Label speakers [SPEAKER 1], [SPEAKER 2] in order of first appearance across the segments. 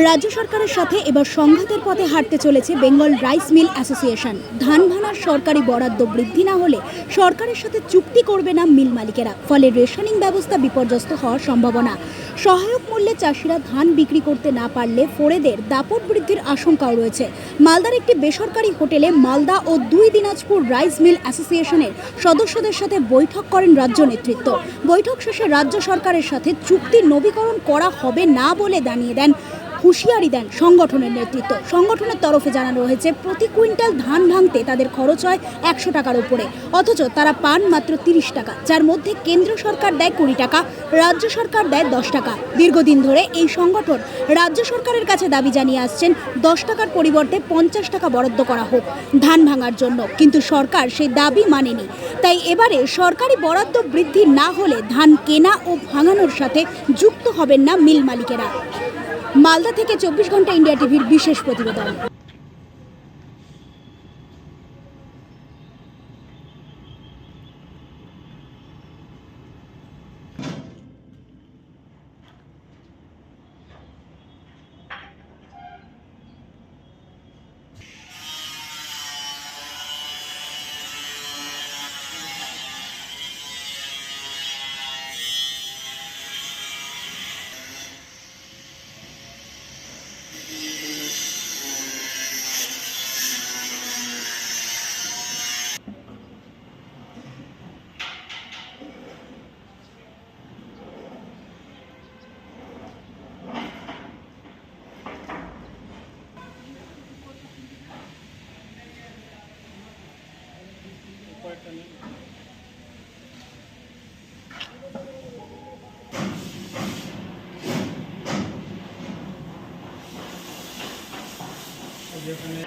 [SPEAKER 1] রাজ্য সরকারের সাথে এবার সংঘাতের পথে হাঁটতে চলেছে বেঙ্গল রাইস মিল অ্যাসোসিয়েশন। ধান ভানার সরকারি বরাদ্দ বৃদ্ধি না হলে সরকারের সাথে চুক্তি করবে না মিল মালিকেরা, ফলে রেশনিং ব্যবস্থা বিপর্যস্ত হওয়ার সম্ভাবনা। সহায়ক মূল্যে চাষিরা ধান বিক্রি করতে না পারলে ফোরেদের দাপট বৃদ্ধির আশঙ্কাও রয়েছে। মালদার একটি বেসরকারি হোটেলে মালদা ও দুই দিনাজপুর রাইস মিল অ্যাসোসিয়েশনের সদস্যদের সাথে বৈঠক করেন রাজ্য নেতৃত্ব। বৈঠক শেষে রাজ্য সরকারের সাথে চুক্তি নবীকরণ করা হবে না বলে জানিয়ে দেন হুঁশিয়ারি দেন সংগঠনের নেতৃত্ব। সংগঠনের তরফে জানানো হয়েছে, প্রতি কুইন্টাল ধান ভাঙতে তাদের খরচ হয় একশো টাকার উপরে। অথচ তারা পান মাত্র তিরিশ টাকা, যার মধ্যে কেন্দ্র সরকার দেয় কুড়ি টাকা, রাজ্য সরকার দেয় দশ টাকা। দীর্ঘদিন ধরে এই সংগঠন রাজ্য সরকারের কাছে দাবি জানিয়ে আসছেন, দশ টাকার পরিবর্তে পঞ্চাশ টাকা বরাদ্দ করা হোক ধান ভাঙার জন্য। কিন্তু সরকার সেই দাবি মানেনি। তাই এবারে সরকারি বরাদ্দ বৃদ্ধি না হলে ধান কেনা ও ভাঙানোর সাথে যুক্ত হবেন না মিল মালিকেরা। মালদা থেকে চব্বিশ ঘণ্টা ইন্ডিয়া টিভির বিশেষ প্রতিবেদন।
[SPEAKER 2] যেখানে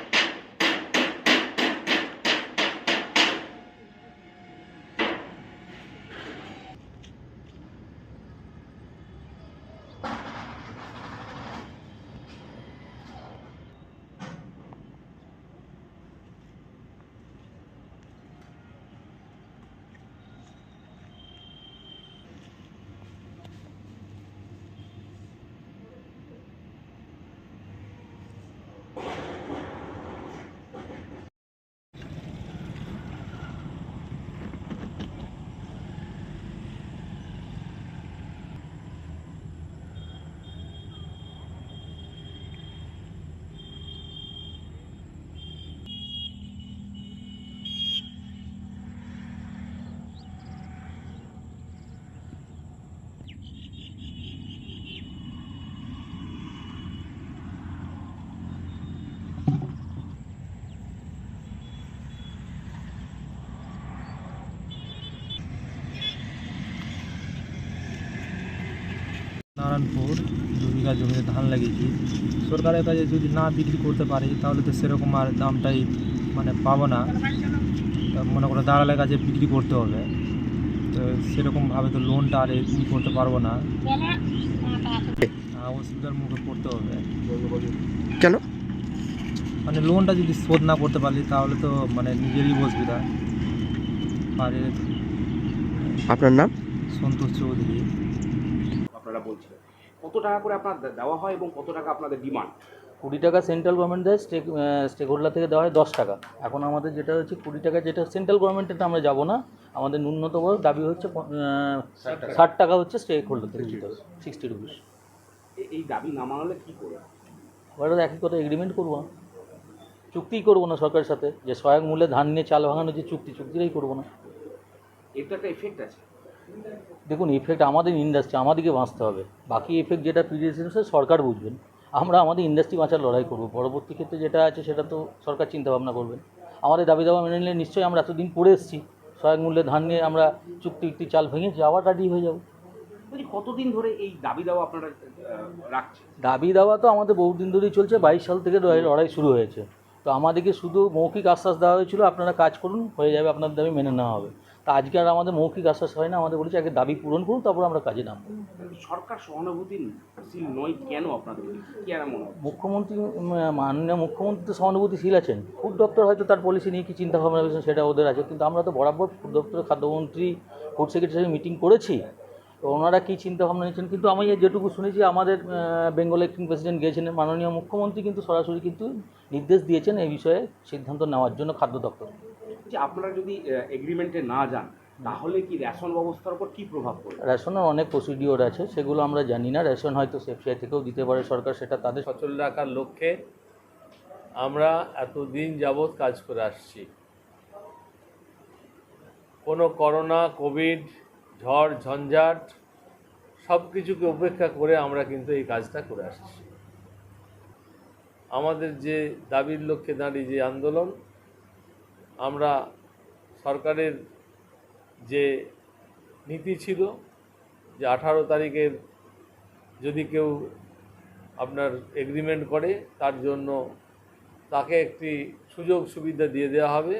[SPEAKER 2] নারায়ণপুর দু বিঘা জমিতে ধান লাগিয়েছি। সরকারের কাছে যদি না বিক্রি করতে পারি তাহলে তো সেরকম আর দামটাই মানে পাবো না। তা মনে করো দালালের কাছে বিক্রি করতে হবে। তো সেরকমভাবে তো লোনটা আর ই করতে পারব না। অসুবিধার মুখে পড়তে হবে।
[SPEAKER 3] কেন?
[SPEAKER 2] মানে লোনটা যদি শোধ না করতে পারলি তাহলে তো মানে নিজেরই অসুবিধা। আর
[SPEAKER 3] আপনার নাম?
[SPEAKER 2] সন্তোষ চৌধুরী।
[SPEAKER 4] আপনারা বলছিলেন। কত টাকা করে আপনার দেওয়া হয় এবং কত টাকা আপনাদের ডিমান্ড
[SPEAKER 5] কুড়ি টাকা সেন্ট্রাল গভর্নমেন্ট দেয় স্টেক স্টেক হোল্ডার থেকে দেওয়া হয় দশ টাকা। এখন আমাদের যেটা হচ্ছে কুড়ি টাকা যেটা সেন্ট্রাল গভর্নমেন্টের আমরা যাব না। আমাদের ন্যূনতম দাবি হচ্ছে ষাট টাকা। হচ্ছে স্টেক হোল্ডার থেকে দিতে হবে সিক্সটি রুপিস
[SPEAKER 4] এই দাবি না মানালে কী করবে?
[SPEAKER 5] ওরা একই কথা এগ্রিমেন্ট করব না। চুক্তিই করব না সরকারের সাথে যে সহায়ক মূল্যে ধান নিয়ে চাল ভাঙানোর যে চুক্তি চুক্তিটাই করব না।
[SPEAKER 4] এটা একটা এফেক্ট আছে।
[SPEAKER 5] দেখুন ইফেক্ট আমাদের ইন্ডাস্ট্রি আমাদেরকে বাঁচতে হবে। বাকি এফেক্ট যেটা পিডিএস সরকার বুঝবেন। আমরা আমাদের ইন্ডাস্ট্রি বাঁচার লড়াই করব। পরবর্তী ক্ষেত্রে যেটা আছে সেটা তো সরকার চিন্তা ভাবনা করবেন। আমাদের দাবি দাবা মেনে নিলে নিশ্চয়ই আমরা এতদিন করে এসেছি। সহায়ক মূল্যে ধান নিয়ে আমরা চুক্তি উক্তি চাল ভেঙে যাওয়া রেডি হয়ে যাব।
[SPEAKER 4] কতদিন ধরে এই দাবি দেওয়া আপনারা রাখছেন?
[SPEAKER 5] দাবি দাওয়া তো আমাদের বহুদিন ধরেই চলছে। বাইশ সাল থেকে লড়াই লড়াই শুরু হয়েছে। তো আমাদেরকে শুধু মৌখিক আশ্বাস দেওয়া হয়েছিল আপনারা কাজ করুন হয়ে যাবে আপনাদের দাবি মেনে নেওয়া হবে। তা আজকে আর আমাদের মৌখিক আশ্বাস হয় না আমাদের বলেছে আগে দাবি পূরণ করুন তারপর আমরা কাজে নামবো।
[SPEAKER 4] সরকার সহানুভূতিশীল নয় কেন আপনাদের
[SPEAKER 5] মুখ্যমন্ত্রী মাননীয় মুখ্যমন্ত্রী তো সহানুভূতিশীল আছেন। ফুড দপ্তর হয়তো তার পলিসি নিয়ে কি চিন্তা ভাবনা করেছেন সেটা ওদের আছে কিন্তু আমরা তো বরাবর ফুড দপ্তরের খাদ্যমন্ত্রী ফুড সেক্রেটারি মিটিং করেছি। তো ওনারা কী চিন্তা ভাবনা নিচ্ছেন কিন্তু আমি যেটুকু শুনেছি আমাদের বেঙ্গল অ্যাক্টিং প্রেসিডেন্ট গিয়েছেন মাননীয় মুখ্যমন্ত্রী কিন্তু সরাসরি কিন্তু নির্দেশ দিয়েছেন এই বিষয়ে সিদ্ধান্ত নেওয়ার জন্য খাদ্য দপ্তর
[SPEAKER 4] যে আপনারা যদি এগ্রিমেন্টে না যান তাহলে কি রেশন ব্যবস্থার উপর কী প্রভাব পড়বে?
[SPEAKER 5] রেশনের অনেক প্রসিডিওর আছে সেগুলো আমরা জানি না। রেশন হয়তো সেফসিআই থেকেও দিতে পারে সরকার সেটা তাদের
[SPEAKER 6] সচল রাখার লক্ষ্যে আমরা এতদিন যাবৎ কাজ করে আসছি। কোনো করোনা কোভিড ঝড় ঝঞ্ঝাট সব কিছুকে উপেক্ষা করে আমরা কিন্তু এই কাজটা করে আসছি। আমাদের যে দাবির লক্ষ্যে দাঁড়িয়ে যে আন্দোলন আমরা সরকারের যে নীতি ছিল যে আঠারো তারিখের যদি কেউ আপনার এগ্রিমেন্ট করে, তার জন্য তাকে একটি সুযোগ সুবিধা দিয়ে দেওয়া হবে।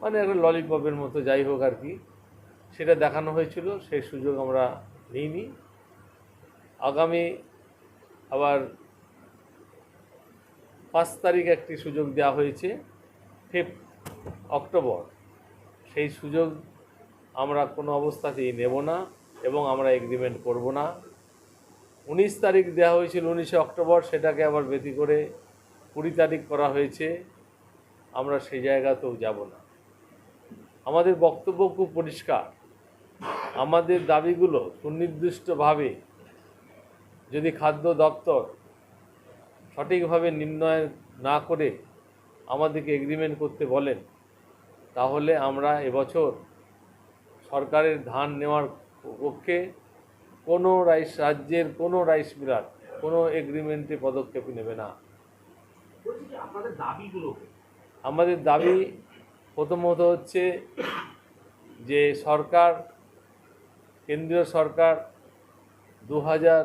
[SPEAKER 6] মানে একটা ললিপপের মতো যাই হোক আর কি। সেটা দেখানো হয়েছিল, সেই সুযোগ আমরা নিইনি। আগামী আবার পাঁচ তারিখ একটি সুযোগ দেওয়া হয়েছে ফিফথ অক্টোবর, সেই সুযোগ আমরা কোনো অবস্থাতেই নেব না এবং আমরা এগ্রিমেন্ট করব না। উনিশ তারিখ দেওয়া হয়েছিল উনিশে অক্টোবর, সেটাকে আবার ব্যতি করে কুড়ি তারিখ করা হয়েছে, আমরা সেই জায়গাতেও যাব না। আমাদের বক্তব্য খুব পরিষ্কার। আমাদের দাবিগুলো সুনির্দিষ্টভাবে যদি খাদ্য দপ্তর সঠিকভাবে নির্ণয় না করে আমাদেরকে এগ্রিমেন্ট করতে বলেন তাহলে আমরা এবছর সরকারের ধান নেওয়ার পক্ষে কোনো রাইস রাজ্যের কোনো রাইস মিলার কোনো এগ্রিমেন্টে পদক্ষেপ নেবে না। আমাদের দাবি প্রথমত হচ্ছে যে সরকার কেন্দ্রীয় সরকার দু হাজার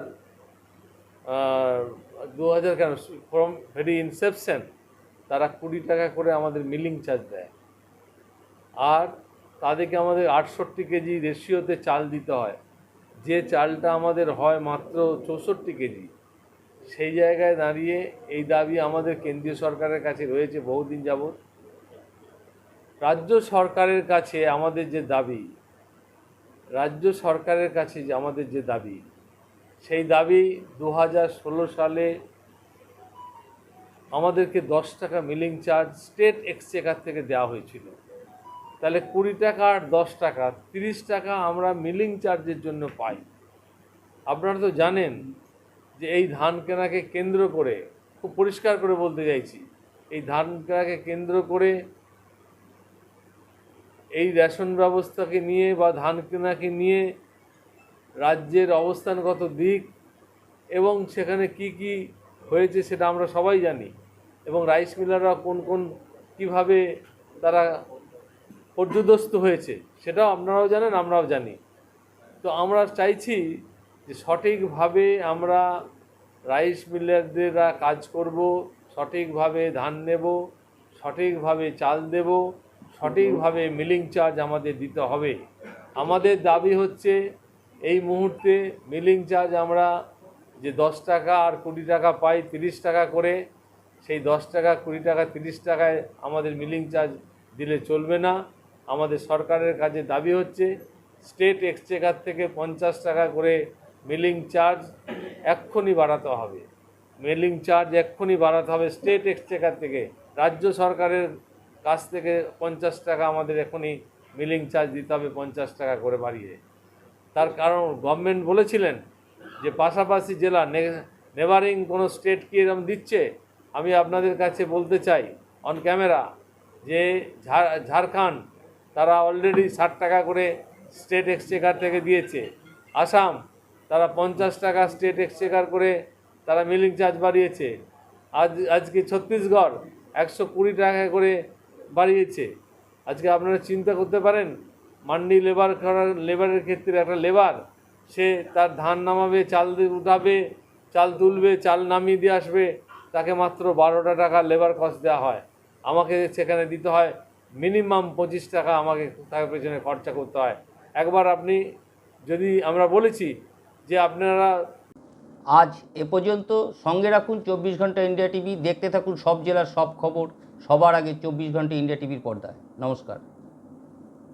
[SPEAKER 6] দু হাজার কেন ফ্রম ভেরি ইনসেপশন তারা কুড়ি টাকা করে আমাদের মিলিং চার্জ দেয়। আর তাদেরকে আমাদের আটষট্টি কেজি রেশিওতে চাল দিতে হয়। যে চালটা আমাদের হয় মাত্র চৌষট্টি কেজি। সেই জায়গায় দাঁড়িয়ে এই দাবি আমাদের কেন্দ্রীয় সরকারের কাছে রয়েছে বহুদিন যাবৎ। রাজ্য সরকারের কাছে আমাদের যে দাবি, রাজ্য সরকারের কাছে যে আমাদের যে দাবি, সেই দাবি দু হাজার ষোলো সালে আমাদেরকে দশ টাকা মিলিং চার্জ স্টেট এক্সচেকার থেকে দেওয়া হয়েছিল। তাহলে কুড়ি টাকা আর দশ টাকা, তিরিশ টাকা আমরা মিলিং চার্জের জন্য পাই। আপনারা তো জানেন যে এই ধান কেনাকে কেন্দ্র করে, খুব পরিষ্কার করে বলতে চাইছি, এই ধান কেনাকে কেন্দ্র করে এই রেশন ব্যবস্থাকে নিয়ে বা ধান কেনাকে নিয়ে রাজ্যের অবস্থানগত দিক এবং সেখানে কি কি হয়েছে সেটা আমরা সবাই জানি এবং রাইস মিলাররা কোন কোন, কীভাবে তারা পর্যদস্ত হয়েছে, সেটাও আপনারাও জানেন, আমরাও জানি। তো আমরা চাইছি যে সঠিকভাবে আমরা রাইস মিলারদেররা কাজ করব, সঠিকভাবে ধান নেব, সঠিকভাবে চাল দেব, সঠিকভাবে মিলিং চার্জ আমাদের দিতে হবে। আমাদের দাবি হচ্ছে এই মুহূর্তে মিলিং চার্জ আমরা যে দশ টাকা আর কুড়ি টাকা পাই তিরিশ টাকা করে, সেই দশ টাকা, কুড়ি টাকা, তিরিশ টাকায় আমাদের মিলিং চার্জ দিলে চলবে না। আমাদের সরকারের কাছে দাবি হচ্ছে স্টেট এক্সচেকার থেকে পঞ্চাশ টাকা করে মিলিং চার্জ এক্ষুনি বাড়াতে হবে। মিলিং চার্জ এক্ষুনি বাড়াতে হবে স্টেট এক্সচেকার থেকে। রাজ্য সরকারের কাছ থেকে পঞ্চাশ টাকা আমাদের এখনই মিলিং চার্জ দিতে হবে পঞ্চাশ টাকা করে বাড়িয়ে। তার কারণ গভর্নমেন্ট বলেছিলেন যে পাশাপাশি জেলা নেভারিং কোনো স্টেট কি এরকম দিচ্ছে? আমি আপনাদের কাছে বলতে চাই অন ক্যামেরা যে ঝাড় ঝাড়খণ্ড তারা অলরেডি ষাট টাকা করে স্টেট এক্সচেকার থেকে দিয়েছে। আসাম, তারা পঞ্চাশ টাকা স্টেট এক্সচেকার করে তারা মিলিং চার্জ বাড়িয়েছে। আজ, আজকে ছত্তিশগড় একশো কুড়ি টাকা করে বাড়িয়েছে। আজকে আপনারা চিন্তা করতে পারেন, মান্ডি লেবার করার লেবারের ক্ষেত্রে একটা লেবার সে তার ধান নামাবে, চাল উঠাবে, চাল তুলবে, চাল নামিয়ে দিয়ে আসবে, তাকে মাত্র বারোটা টাকা লেবার কস্ট দেওয়া হয়। আমাকে সেখানে দিতে হয়। মিনিমাম পঁচিশ টাকা আমাকে তার পেছনে খরচা করতে হয়। একবার আপনি যদি আমরা বলেছি যে আপনারা
[SPEAKER 7] আজ এ পর্যন্ত সঙ্গে রাখুন চব্বিশ ঘণ্টা ইন্ডিয়া টিভি, দেখতে থাকুন সব জেলার সব খবর, সবার আগে চব্বিশ ঘণ্টা ইন্ডিয়া টিভির পর্দায়। নমস্কার।